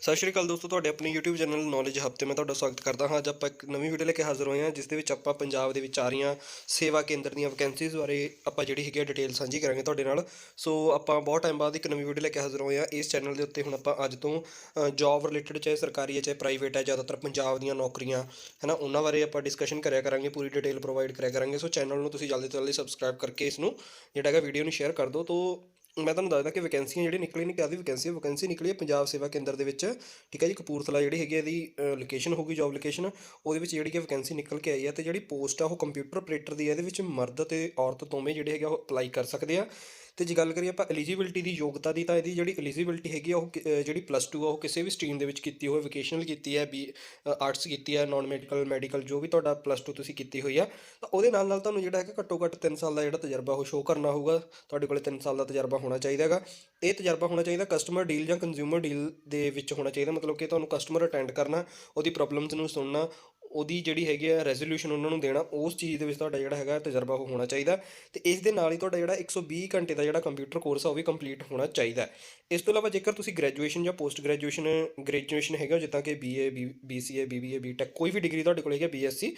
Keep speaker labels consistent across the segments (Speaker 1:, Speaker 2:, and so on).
Speaker 1: ਸਤਿ ਸ਼੍ਰੀ ਅਕਾਲ ਦੋਸਤੋ, ਤੁਹਾਡੇ ਆਪਣੇ YouTube ਚੈਨਲ ਨੌਲੇਜ ਹਬ ਤੇ ਮੈਂ ਤੁਹਾਡਾ ਸਵਾਗਤ ਕਰਦਾ ਹਾਂ। ਅੱਜ ਆਪਾਂ ਇੱਕ ਨਵੀਂ ਵੀਡੀਓ ਲੈ ਕੇ ਹਾਜ਼ਰ ਹੋਏ ਹਾਂ, ਜਿਸ ਦੇ ਵਿੱਚ ਆਪਾਂ ਪੰਜਾਬ ਦੇ ਵਿੱਚ ਆ ਰਹੀਆਂ ਸੇਵਾ ਕੇਂਦਰ ਦੀਆਂ ਵੈਕੈਂਸੀਜ਼ ਬਾਰੇ ਆਪਾਂ ਜਿਹੜੀ ਹੈਗੀ ਆ ਡਿਟੇਲ ਸਾਂਝੀ ਕਰਾਂਗੇ ਤੁਹਾਡੇ ਨਾਲ। ਸੋ ਆਪਾਂ ਬਹੁਤ ਟਾਈਮ ਬਾਅਦ ਇੱਕ ਨਵੀਂ ਵੀਡੀਓ ਲੈ ਕੇ ਹਾਜ਼ਰ ਹੋਏ ਹਾਂ। ਇਸ ਚੈਨਲ ਦੇ ਉੱਤੇ ਹੁਣ ਆਪਾਂ ਅੱਜ ਤੋਂ ਜੌਬ ਰਿਲੇਟਡ ਚਾਹੇ ਸਰਕਾਰੀ ਹੈ, ਚਾਹੇ ਪ੍ਰਾਈਵੇਟ ਹੈ, ਜ਼ਿਆਦਾਤਰ ਪੰਜਾਬ ਦੀਆਂ ਨੌਕਰੀਆਂ ਹੈ ਨਾ ਉਹਨਾਂ ਬਾਰੇ ਆਪਾਂ ਡਿਸਕਸ਼ਨ ਕਰਿਆ ਕਰਾਂਗੇ, ਪੂਰੀ ਡਿਟੇਲ ਪ੍ਰੋਵਾਈਡ ਕਰਿਆ ਕਰਾਂਗੇ। ਸੋ ਚੈਨਲ ਨੂੰ ਤੁਸੀਂ ਜਲਦੀ ਤੋਂ ਜਲਦੀ ਸਬਸਕ੍ਰਾਈਬ ਕਰਕੇ ਇਸ ਨੂੰ ਜਿਹੜਾ ਹੈਗਾ ਵੀਡੀਓ ਨੂੰ ਸ਼ੇਅਰ ਕਰ ਦਿਓ। ਤੋਂ ਮੈਂ ਤੁਹਾਨੂੰ ਦੱਸਦਾ ਕਿ ਵੈਕੈਂਸੀਆਂ ਜਿਹੜੀ ਨਿਕਲੀ ਨੇ ਕਾਦੀ ਵੈਕੈਂਸੀ ਵੈਕੈਂਸੀ ਨਿਕਲੀ ਹੈ ਪੰਜਾਬ ਸੇਵਾ ਕੇਂਦਰ ਦੇ ਵਿੱਚ। ਠੀਕ ਹੈ ਜੀ, ਕਪੂਰਥਲਾ ਜਿਹੜੀ ਹੈਗੀ ਇਹਦੀ ਲੋਕੇਸ਼ਨ ਹੋਊਗੀ ਜੌਬ ਲੋਕੇਸ਼ਨ ਉਹਦੇ ਵਿੱਚ ਜਿਹੜੀ ਕਿ ਵੈਕੈਂਸੀ ਨਿਕਲ ਕੇ ਆਈ ਹੈ ਤੇ ਜਿਹੜੀ ਪੋਸਟ ਆ ਉਹ ਕੰਪਿਊਟਰ ਆਪਰੇਟਰ ਦੀ ਹੈ, ਇਹਦੇ ਵਿੱਚ ਮਰਦ ਤੇ ਔਰਤ ਦੋਵੇਂ ਜਿਹੜੇ ਹੈਗੇ ਆ ਉਹ ਅਪਲਾਈ ਕਰ ਸਕਦੇ ਆ। ਤੇ ਜੇ ਗੱਲ ਕਰੀਏ ਆਪਾਂ ਐਲੀਜੀਬਿਲਟੀ ਦੀ ਯੋਗਤਾ ਦੀ ਤਾਂ ਇਹਦੀ ਜਿਹੜੀ ਐਲੀਜੀਬਿਲਟੀ ਹੈਗੀ ਆ, ਉਹ ਕਿ- ਜਿਹੜੀ ਪਲੱਸ 2 ਆ, ਉਹ ਕਿਸੇ ਵੀ ਸਟਰੀਮ ਦੇ ਵਿੱਚ ਕੀਤੀ ਹੋਵੇ ਵੋਕੇਸ਼ਨਲ ਕੀਤੀ ਹੈ ਬੀ ਆਰਟਸ ਕੀਤੀ ਹੈ ਨਾਨ ਮੈਡੀਕਲ ਮੈਡੀਕਲ ਜੋ ਵੀ ਤੁਹਾਡਾ ਪਲੱਸ 2 ਤੁਸੀਂ ਕੀਤੀ ਹੋਈ ਆ, ਤਾਂ ਉਹਦੇ ਨਾਲ ਨਾਲ ਤੁਹਾਨੂੰ ਜਿਹੜਾ ਹੈਗਾ ਘੱਟੋ ਘੱਟ 3 ਸਾਲ ਦਾ ਜਿਹੜਾ ਤਜਰਬਾ ਉਹ ਸ਼ੋਅ ਕਰਨਾ ਹੋਊਗਾ। ਤੁਹਾਡੇ ਕੋਲ 3 ਸਾਲ ਦਾ ਤਜਰਬਾ ਹੋਣਾ ਚਾਹੀਦਾ ਹੈਗਾ। ਇਹ ਤਜਰਬਾ ਹੋਣਾ ਚਾਹੀਦਾ ਕਸਟਮਰ ਡੀਲ ਜਾਂ ਕੰਜ਼ਿਊਮਰ ਡੀਲ ਦੇ ਵਿੱਚ ਹੋਣਾ ਚਾਹੀਦਾ, ਮਤਲਬ ਕਿ ਤੁਹਾਨੂੰ ਕਸਟਮਰ ਅਟੈਂਡ ਕਰਨਾ, ਉਹਦੀ ਪ੍ਰੋਬਲਮਸ ਨੂੰ ਸੁਣਨਾ ਉਹਦੀ ਜਿਹੜੀ ਹੈਗੀ ਆ ਰੈਜ਼ੋਲੂਸ਼ਨ ਉਹਨਾਂ ਨੂੰ ਦੇਣਾ, ਉਸ ਚੀਜ਼ ਦੇ ਵਿੱਚ ਤੁਹਾਡਾ ਜਿਹੜਾ ਹੈਗਾ ਤਜਰਬਾ ਉਹ ਹੋਣਾ ਚਾਹੀਦਾ ਤੇ ਇਸ ਦੇ ਨਾਲ ਹੀ ਤੁਹਾਡਾ ਜਿਹੜਾ 120 ਘੰਟੇ ਦਾ ਜਿਹੜਾ ਕੰਪਿਊਟਰ ਕੋਰਸ ਆ, ਉਹ ਵੀ ਕੰਪਲੀਟ ਹੋਣਾ ਚਾਹੀਦਾ ਇਸ ਤੋਂ ਇਲਾਵਾ ਜੇਕਰ ਤੁਸੀਂ ਗ੍ਰੈਜੂਏਸ਼ਨ ਜਾਂ ਪੋਸਟ ਗ੍ਰੈਜੂਏਸ਼ਨ ਗ੍ਰੈਜੂਏਸ਼ਨ ਹੈਗਾ, ਜਿੱਦਾਂ ਕਿ ਬੀਏ ਬੀਸੀਏ ਬੀਬੀਏ ਬੀਟੈਕ ਕੋਈ ਵੀ ਡਿਗਰੀ ਤੁਹਾਡੇ ਕੋਲ ਹੈਗੀ ਬੀਐਸਸੀ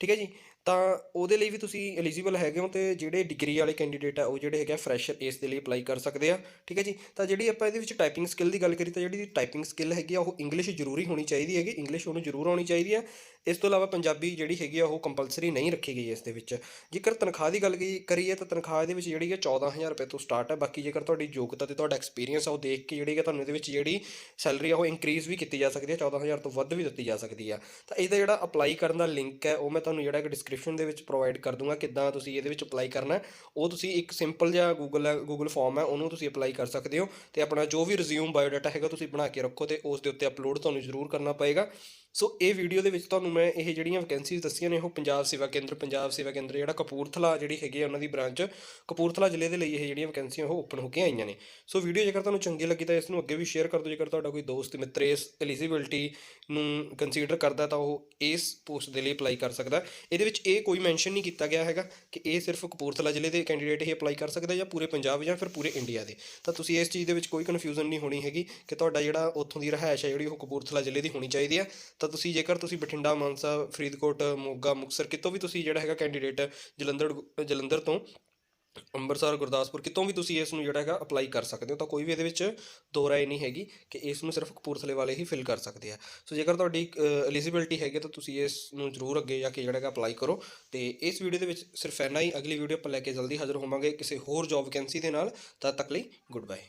Speaker 1: ਠੀਕ ਹੈ ਜੀ? ਤਾਂ ਉਹਦੇ ਲਈ ਵੀ ਤੁਸੀਂ ਐਲੀਜੀਬਲ ਹੈਗੇ ਹੋ ਤੇ ਜਿਹੜੇ ਡਿਗਰੀ ਵਾਲੇ ਕੈਂਡੀਡੇਟ ਆ, ਉਹ ਜਿਹੜੇ ਹੈਗੇ ਫਰੈਸ਼ਰ ਇਸ ਦੇ ਲਈ ਅਪਲਾਈ ਕਰ ਸਕਦੇ ਆ, ਠੀਕ ਹੈ ਜੀ? ਤਾਂ ਜਿਹੜੀ ਆਪਾਂ ਇਹਦੇ ਵਿੱਚ ਟਾਈਪਿੰਗ ਸਕਿੱਲ ਦੀ ਗੱਲ ਕਰੀ ਤਾਂ ਜਿਹੜੀ ਟਾਈਪਿੰਗ ਸਕਿੱਲ ਹੈਗੀ ਆ, ਉਹ ਇੰਗਲਿਸ਼ ਜ਼ਰੂਰੀ ਹੋਣੀ ਚਾਹੀਦੀ ਹੈਗੀ ਇੰਗਲਿਸ਼ ਉਹਨੂੰ ਜ਼ਰੂਰ ਆਉਣੀ ਚਾਹੀਦੀ ਹੈ ਇਸ ਤੋਂ ਇਲਾਵਾ ਪੰਜਾਬੀ ਜਿਹੜੀ ਹੈਗੀ ਆ, ਉਹ ਕੰਪਲਸਰੀ ਨਹੀਂ ਰੱਖੀ ਗਈ ਇਸ ਦੇ ਵਿੱਚ। ਜੇਕਰ ਤਨਖਾਹ ਦੀ ਗੱਲ ਕਰੀਏ ਤਾਂ ਤਨਖਾਹ ਦੇ ਵਿੱਚ ਜਿਹੜੀ ਹੈ 14000 ਰੁਪਏ ਤੋਂ ਸਟਾਰਟ ਹੈ ਬਾਕੀ ਜੇਕਰ ਤੁਹਾਡੀ ਯੋਗਤਾ ਤੇ ਤੁਹਾਡਾ ਐਕਸਪੀਰੀਅੰਸ ਆ, ਉਹ ਦੇਖ ਕੇ ਜਿਹੜੀ ਹੈ ਤੁਹਾਨੂੰ ਇਹਦੇ ਵਿੱਚ ਜਿਹੜੀ ਸੈਲਰੀ ਆ, ਉਹ ਇਨਕਰੀਜ਼ ਵੀ ਕੀਤੀ ਜਾ ਸਕਦੀ ਹੈ 14000 ਤੋਂ ਵੱਧ ਵੀ ਦਿੱਤੀ ਜਾ ਸਕਦੀ ਆ। ਤਾਂ ਇਹਦਾ ਜਿਹੜਾ ਅਪਲਾਈ ਕਰਨ ਦਾ ਲਿੰਕ ਹੈ ਉਹ ਮੈਂ ਤੁਹਾਨੂੰ ਜਿਹੜਾ ਕਿ ਡਿਸਕ੍ਰਿਪਸ਼ਨ ਦੇ ਵਿੱਚ ਪ੍ਰੋਵਾਈਡ ਕਰ ਦੂੰਗਾ ਕਿੱਦਾਂ ਤੁਸੀਂ ਇਹਦੇ ਵਿੱਚ ਅਪਲਾਈ ਕਰਨਾ ਉਹ ਤੁਸੀਂ ਇੱਕ ਸਿੰਪਲ ਜਿਹਾ ਗੂਗਲ ਹੈ ਗੂਗਲ ਫਾਰਮ ਹੈ, ਉਹਨੂੰ ਤੁਸੀਂ ਅਪਲਾਈ ਕਰ ਸਕਦੇ ਹੋ ਤੇ ਆਪਣਾ ਜੋ ਵੀ ਰਿਜ਼ਿਊਮ ਬਾਇਓਡਾਟਾ ਹੈਗਾ ਤੁਸੀਂ ਬਣਾ ਕੇ ਰੱਖੋ ਤੇ ਉਸ ਦੇ ਉੱਤੇ ਅਪਲੋਡ ਤੁਹਾਨੂੰ ਜ਼ਰੂਰ ਕਰਨਾ ਪਏਗਾ। ਸੋ ਇਹ ਵੀਡੀਓ ਦੇ ਵਿੱਚ ਤੁਹਾਨੂੰ ਮੈਂ ਇਹ ਜਿਹੜੀਆਂ ਵੈਕੈਂਸੀਜ਼ ਦੱਸੀਆਂ ਨੇ, ਉਹ ਪੰਜਾਬ ਸੇਵਾ ਕੇਂਦਰ, ਪੰਜਾਬ ਸੇਵਾ ਕੇਂਦਰ, ਜਿਹੜਾ ਕਪੂਰਥਲਾ ਜਿਹੜੀ ਹੈਗੀ ਆ ਉਹਨਾਂ ਦੀ ਬ੍ਰਾਂਚ ਕਪੂਰਥਲਾ ਜ਼ਿਲ੍ਹੇ ਦੇ ਲਈ ਇਹ ਜਿਹੜੀਆਂ ਵੈਕੈਂਸੀਆਂ ਉਹ ਓਪਨ ਹੋ ਕੇ ਆਈਆਂ ਨੇ। ਸੋ ਵੀਡੀਓ ਜੇਕਰ ਤੁਹਾਨੂੰ ਚੰਗੀ ਲੱਗੀ ਤਾਂ ਇਸ ਨੂੰ ਅੱਗੇ ਵੀ ਸ਼ੇਅਰ ਕਰ ਦਿਓ। ਜੇਕਰ ਤੁਹਾਡਾ ਕੋਈ ਦੋਸਤ, ਮਿੱਤਰ ਇਸ ਐਲੀਜੀਬਿਲਟੀ ਨੂੰ ਕੰਸੀਡਰ ਕਰਦਾ ਤਾਂ ਉਹ ਇਸ ਪੋਸਟ ਦੇ ਲਈ ਅਪਲਾਈ ਕਰ ਸਕਦਾ। ਇਹਦੇ ਵਿੱਚ ਇਹ ਕੋਈ ਮੈਂਸ਼ਨ ਨਹੀਂ ਕੀਤਾ ਗਿਆ ਹੈਗਾ ਕਿ ਇਹ ਸਿਰਫ ਕਪੂਰਥਲਾ ਜ਼ਿਲ੍ਹੇ ਦੇ ਕੈਂਡੀਡੇਟ ਹੀ ਅਪਲਾਈ ਕਰ ਸਕਦਾ ਜਾਂ ਪੂਰੇ ਪੰਜਾਬ ਜਾਂ ਫਿਰ ਪੂਰੇ ਇੰਡੀਆ ਦੇ। ਤਾਂ ਤੁਸੀਂ ਇਸ ਚੀਜ਼ ਦੇ ਵਿੱਚ ਕੋਈ ਕਨਫਿਊਜ਼ਨ ਨਹੀਂ ਹੋਣੀ ਹੈਗੀ ਕਿ ਤੁਹਾਡਾ ਜਿਹੜਾ ਉੱਥੋਂ ਦੀ ਰਿਹਾਇਸ਼ ਹੈ ਜਿਹੜੀ ਉਹ ਕਪੂਰਥਲਾ ਜ਼ਿਲ੍ਹੇ ਦੀ ਹੋਣੀ ਚਾਹੀਦੀ ਹੈ ਤਾਂ ਤੁਸੀਂ ਜੇਕਰ ਤੁਸੀਂ ਬਠਿੰਡਾ, ਮਾਨਸਾ, ਫਰੀਦਕੋਟ, ਮੋਗਾ, ਮੁਕਤਸਰ ਕਿਤੋਂ ਵੀ ਤੁਸੀਂ ਜਿਹੜਾ ਹੈਗਾ ਕੈਂਡੀਡੇਟ ਜਲੰਧਰ ਜਲੰਧਰ ਤੋਂ ਅੰਮ੍ਰਿਤਸਰ, ਗੁਰਦਾਸਪੁਰ ਕਿਤੋਂ ਵੀ ਤੁਸੀਂ ਇਸ ਨੂੰ ਜਿਹੜਾ ਹੈਗਾ ਅਪਲਾਈ ਕਰ ਸਕਦੇ ਹੋ, ਤਾਂ ਕੋਈ ਵੀ ਇਹਦੇ ਵਿੱਚ ਦੋ ਰਾਏ ਨਹੀਂ ਹੈਗੀ ਕਿ ਇਸ ਨੂੰ ਸਿਰਫ ਕਪੂਰਥਲੇ ਵਾਲੇ ਹੀ ਫਿਲ ਕਰ ਸਕਦੇ ਆ। ਸੋ ਜੇਕਰ ਤੁਹਾਡੀ ਐਲੀਜੀਬਿਲਟੀ ਹੈਗੀ ਤਾਂ ਤੁਸੀਂ ਇਸ ਨੂੰ ਜ਼ਰੂਰ ਅੱਗੇ ਜਾ ਕੇ ਜਿਹੜਾ ਹੈਗਾ ਅਪਲਾਈ ਕਰੋ ਤੇ ਇਸ ਵੀਡੀਓ ਦੇ ਵਿੱਚ ਸਿਰਫ ਇੰਨਾ ਹੀ, ਅਗਲੀ ਵੀਡੀਓ ਆਪਾਂ ਲੈ ਕੇ ਜਲਦੀ ਹਾਜ਼ਰ ਹੋਵਾਂਗੇ ਕਿਸੇ ਹੋਰ ਜੌਬ ਵੈਕੈਂਸੀ ਦੇ ਨਾਲ, ਤਦ ਤੱਕ ਲਈ ਗੁੱਡ ਬਾਏ